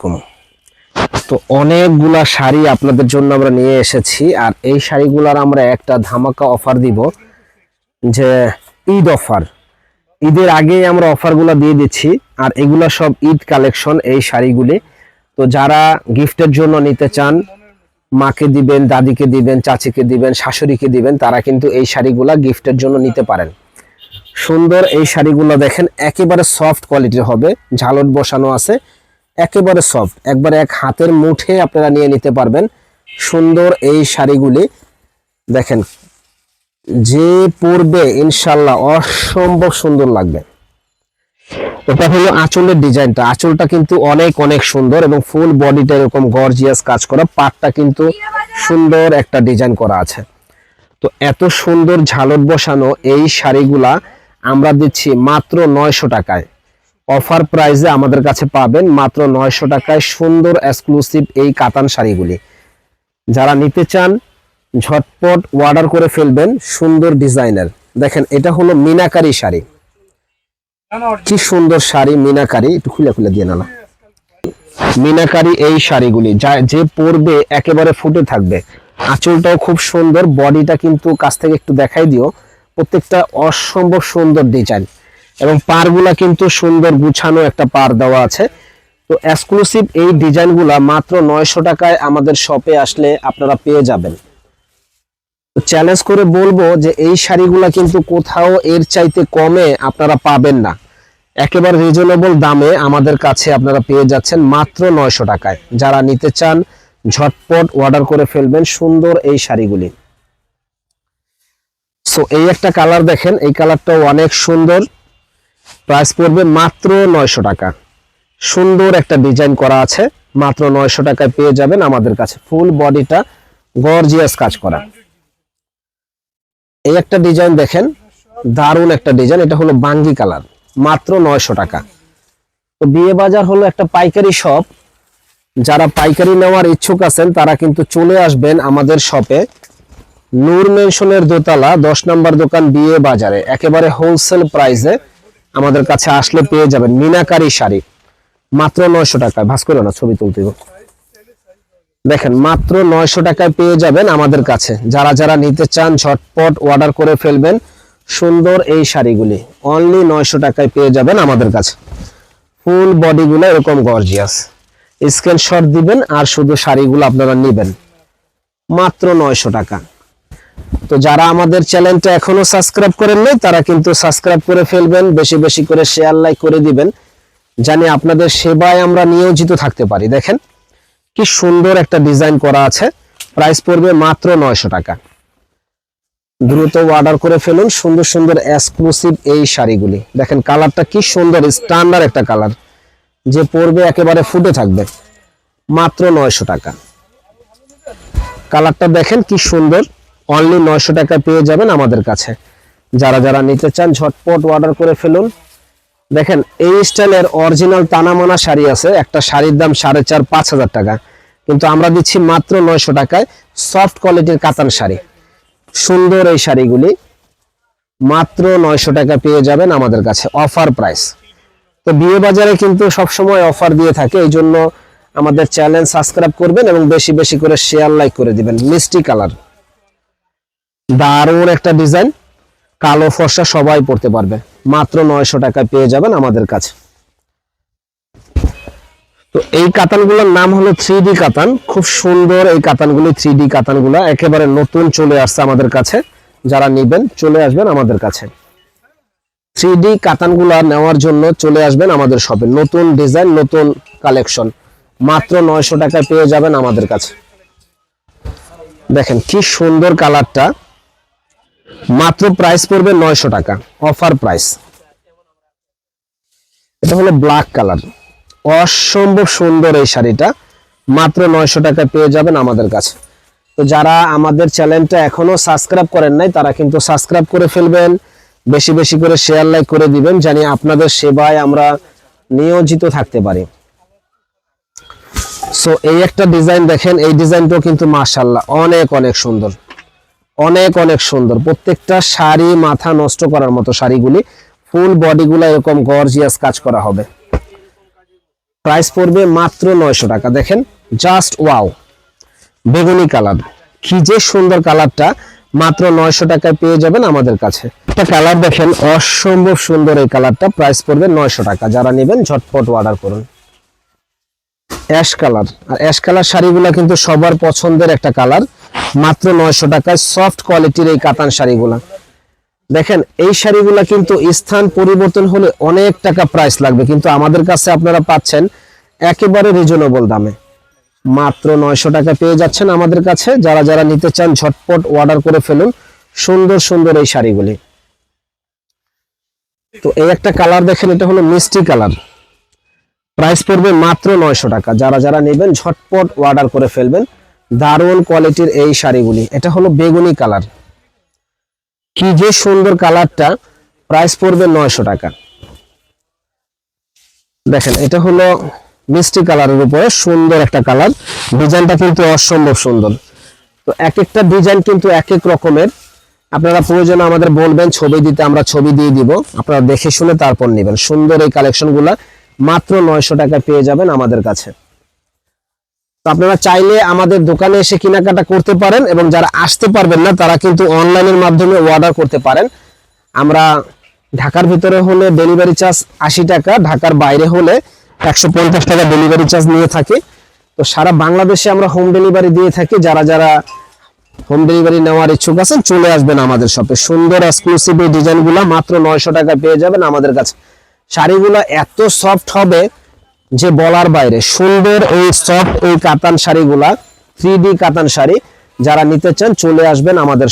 আলাইকুম তো অনেকগুলা শাড়ি আপনাদের জন্য আমরা নিয়ে এসেছি, আর এই শাড়িগুলার আমরা একটা ধামাকা অফার দিব, যে ঈদ অফার ঈদের আগেই আমরা অফারগুলো দিয়ে দিচ্ছি, আর এগুলা সব ঈদ কালেকশন এই শাড়িগুলি। তো যারা গিফটের জন্য নিতে চান, মাকে দিবেন, দাদিকে দিবেন, চাচিকে দিবেন, শাশুড়িকে দিবেন, তারা কিন্তু এই শাড়িগুলা গিফটের জন্য নিতে পারেন। সুন্দর এই শাড়িগুলো দেখেন, একেবারে সফট কোয়ালিটির হবে, ঝালট বসানো আছে। একেবারে সফট। একবারে এক হাতের মুঠে আপনারা নিয়ে নিতে পারবেন সুন্দর এই শাড়িগুলি। দেখেন, যে পরবে ইনশাল্লাহ অসম্ভব সুন্দর লাগবে। এটা হলো আঁচলের ডিজাইনটা। আঁচলটা কিন্তু অনেক অনেক সুন্দর এবং ফুল বডিটা এরকম গর্জিয়াস কাজ করা, পাটটা কিন্তু সুন্দর একটা ডিজাইন করা আছে। তো এত সুন্দর ঝালট বসানো এই শাড়িগুলা আমরা দিচ্ছি মাত্র নয়শো টাকায়। অফার প্রাইসে আমাদের কাছে পাবেন মাত্র নয়শো টাকায় সুন্দর এক্সক্লুসিভ এই কাতান শাড়িগুলি। যারা নিতে চান, ঝটপট অর্ডার করে ফেলবেন সুন্দর ডিজাইনের। দেখেন, এটা হলো মিনাকারি শাড়ি। কি সুন্দর শাড়ি মিনাকারি, একটু খুলে খুলে দিয়ে না না মিনাকারি এই শাড়িগুলি, যা, যে পরবে একেবারে ফুটে থাকবে। আঁচলটাও খুব সুন্দর, বডিটা কিন্তু কাছ থেকে একটু দেখাই দিও। প্রত্যেকটা অসম্ভব সুন্দর ডিজাইন এবং পারগুলা কিন্তু সুন্দর গুছানো একটা পার দেওয়া আছে। তো এক্সক্লুসিভ এই ডিজাইনগুলা মাত্র নয়শো টাকায় আমাদের শপে আসলে আপনারা পেয়ে যাবেন। চ্যালেঞ্জ করে বলব যে এই শাড়িগুলা কিন্তু কোথাও এর চাইতে কমে আপনারা পাবেন না। একেবারে রিজনেবল দামে আমাদের কাছে আপনারা পেয়ে যাচ্ছেন মাত্র নয়শো টাকায়। যারা নিতে চান, ঝটপট অর্ডার করে ফেলবেন সুন্দর এই শাড়িগুলি। সো এই একটা কালার দেখেন, এই কালারটাও অনেক সুন্দর। প্রাইস পড়বে মাত্র নয়শো টাকা। সুন্দর একটা ডিজাইন করা আছে, মাত্র নয়শো টাকায় পেয়ে যাবেন আমাদের কাছে ফুল বডিটা গর্জিয়াস কাজ করা। এই একটা ডিজাইন দেখেন, দারুণ একটা ডিজাইন এটা হলো বাঙ্গি কালার, মাত্র নয়শো টাকা। তো বিয়ে বাজার হলো একটা পাইকারি শপ যারা পাইকারি নেওয়ার ইচ্ছুক আছেন, তারা কিন্তু চলে আসবেন আমাদের শপে নূর মেনশনের দোতলা, দশ নম্বর দোকান বিয়ে বাজারে, একেবারে হোলসেল প্রাইসে আমাদের কাছে আসলে পেয়ে যাবেন মিনাকারি শাড়ি। মাত্র নয়শো টাকায়। ভাস করো না, ছবি তুলতে। দেখেন, মাত্র নয়শো টাকায় পেয়ে যাবেন আমাদের কাছে। যারা যারা নিতে চান, ঝটপট অর্ডার করে ফেলবেন সুন্দর এই শাড়িগুলি। অনলি নয়শো টাকায় পেয়ে যাবেন আমাদের কাছে। ফুল বডিগুলো এরকম গর্জিয়াস স্ক্রিনশট দিবেন আর শুধু শাড়িগুলো আপনারা নেবেন। মাত্র নয়শো টাকা। তো যারা আমাদের চ্যানেলটা এখনও সাবস্ক্রাইব করেন নাই, তারা কিন্তু সাবস্ক্রাইব করে ফেলবেন, বেশি বেশি করে শেয়ার লাইক করে দিবেন, জানি আপনাদের সেবায় আমরা নিয়োজিত থাকতে পারি। দেখেন, কি সুন্দর একটা ডিজাইন করা আছে। প্রাইস পড়বে মাত্র নয়শো টাকা। দ্রুত অর্ডার করে ফেলুন, সুন্দর সুন্দর এক্সক্লুসিভ এই শাড়িগুলি। দেখেন কালারটা কি সুন্দর স্ট্যান্ডার্ড একটা কালার যে পরবে একেবারে ফুটে থাকবে, মাত্র নয়শো টাকা। কালারটা দেখেন কি সুন্দর। অনলি নয়শো টাকা পেয়ে যাবেন আমাদের কাছে। যারা যারা নিতে চান, ঝটপট অর্ডার করে ফেলুন। দেখেন, এই স্টাইলের অরিজিনাল তানামানা শাড়ি আছে। একটা শাড়ির দাম সাড়ে চার, পাঁচ হাজার টাকা। কিন্তু আমরা দিচ্ছি মাত্র নয়শো টাকায় সফট কোয়ালিটির কাতান শাড়ি। সুন্দর এই শাড়িগুলি মাত্র নয়শো টাকা পেয়ে যাবেন আমাদের কাছে অফার প্রাইস তো বিয়ে বাজারে কিন্তু সবসময় অফার দিয়ে থাকে, এই জন্য আমাদের চ্যানেল সাবস্ক্রাইব করবেন এবং বেশি বেশি করে শেয়ার লাইক করে দিবেন। মিষ্টি কালার। দারুণ একটা ডিজাইন। কালো ফর্সা সবাই পড়তে পারবে। মাত্র নয়শো টাকায় পেয়ে যাবেন আমাদের কাছে। তো এই কাতানগুলোর নাম হলো থ্রি কাতান। খুব সুন্দর এই কাতানগুলি থ্রি কাতানগুলো। একেবারে নতুন চলে আসছে আমাদের কাছে। যারা নিবেন, চলে আসবেন আমাদের কাছে। থ্রি ডি কাতানগুলো নেওয়ার জন্য চলে আসবেন আমাদের শপে। নতুন ডিজাইন, নতুন কালেকশন। মাত্র নয়শো টাকায় পেয়ে যাবেন আমাদের কাছে। দেখেন কি সুন্দর কালারটা। মাত্র প্রাইস পড়বে নয়শো টাকা অফার প্রাইস এটা হলো ব্ল্যাক কালার অসম্ভব সুন্দর এই শাড়িটা, মাত্র নয়শো টাকায় পেয়ে যাবেন আমাদের কাছে। তো যারা আমাদের চ্যানেলটা এখনও সাবস্ক্রাইব করেন নাই, তারা কিন্তু সাবস্ক্রাইব করে ফেলবেন, বেশি বেশি করে শেয়ার লাইক করে দিবেন জানি আপনাদের সেবায় আমরা নিয়োজিত থাকতে পারি। সো এই একটা ডিজাইন দেখেন, এই ডিজাইনটাও কিন্তু মাশাল্লাহ অনেক অনেক সুন্দর। অনেক অনেক সুন্দর। প্রত্যেকটা শাড়ি মাথা নষ্ট করার মতো শাড়িগুলি। ফুল বডিগুলো এরকম গর্জিয়াস কাজ করা হবে। প্রাইস পড়বে মাত্র নয়শো টাকা। দেখেন জাস্ট ওয়াও বেগুনি কালার। কি যে সুন্দর কালারটা, মাত্র নয়শো টাকায় পেয়ে যাবেন আমাদের কাছে। একটা কালার দেখেন, অসম্ভব সুন্দর এই কালারটা। প্রাইস পড়বে নয়শো টাকা। যারা নেবেন, ঝটপট অর্ডার করুন। Ash colour. আর অ্যাশ কালার শাড়িগুলো কিন্তু সবার পছন্দের একটা কালার। মাত্র নয়শো টাকায় সফট কোয়ালিটির এই কাতান শাড়িগুলা। দেখেন, এই শাড়িগুলো কিন্তু স্থান পরিবর্তন হলে অনেক টাকা প্রাইস লাগবে। কিন্তু আমাদের কাছে আপনারা পাচ্ছেন একেবারে রিজনেবল দামে। মাত্র নয়শো টাকা পেয়ে যাচ্ছেন আমাদের কাছে। যারা যারা নিতে চান, ঝটপট অর্ডার করে ফেলুন সুন্দর সুন্দর এই শাড়িগুলি। তো এই একটা কালার দেখেন, এটা হলো মিষ্টি কালার। প্রাইস পড়বে মাত্র নয়শো টাকা। যারা যারা নেবেন, ঝটপট অর্ডার করে ফেলবেন। দারুণ কোয়ালিটির এই শাড়িগুলি। এটা হলো বেগুনি কালার কি যে সুন্দর কালারটা প্রাইস পড়বে নয়শো টাকা। দেখেন, এটা হলো মিষ্টি কালারের উপরে সুন্দর একটা কালার ডিজাইনটা কিন্তু অসম্ভব সুন্দর। তো এক একটা ডিজাইন কিন্তু এক এক রকমের। আপনারা প্রয়োজনে আমাদের বলবেন, ছবি দিতে আমরা ছবি দিয়ে দিব। আপনারা দেখে শুনে তারপর নেবেন। সুন্দর এই কালেকশনগুলা মাত্র নয়শো টাকায় পেয়ে যাবেন আমাদের কাছে। তো আপনারা চাইলে আমাদের দোকানে এসে কেনাকাটা করতে পারেন এবং যারা আসতে পারবেন না, তারা কিন্তু অনলাইনের মাধ্যমে অর্ডার করতে পারেন। আমরা ঢাকার ভিতরে হলে ডেলিভারি চার্জ আশি টাকা, ঢাকার বাইরে হলে একশো পঞ্চাশ টাকা ডেলিভারি চার্জ নিয়ে থাকি। তো সারা বাংলাদেশে আমরা হোম ডেলিভারি দিয়ে থাকি। যারা যারা হোম ডেলিভারি নেওয়ার ইচ্ছুক আছেন, চলে আসবেন আমাদের শপে সুন্দর এক্সক্লুসিভ এই ডিজাইনগুলো মাত্র নয়শো টাকা পেয়ে যাবেন আমাদের কাছে। শাড়িগুলো এত সফট হবে যে বলার বাইরে। সুন্দর এই সফট এই কাতান শাড়িগুলা থ্রি কাতান শাড়ি, যারা নিতে চান চলে আসবেন আমাদের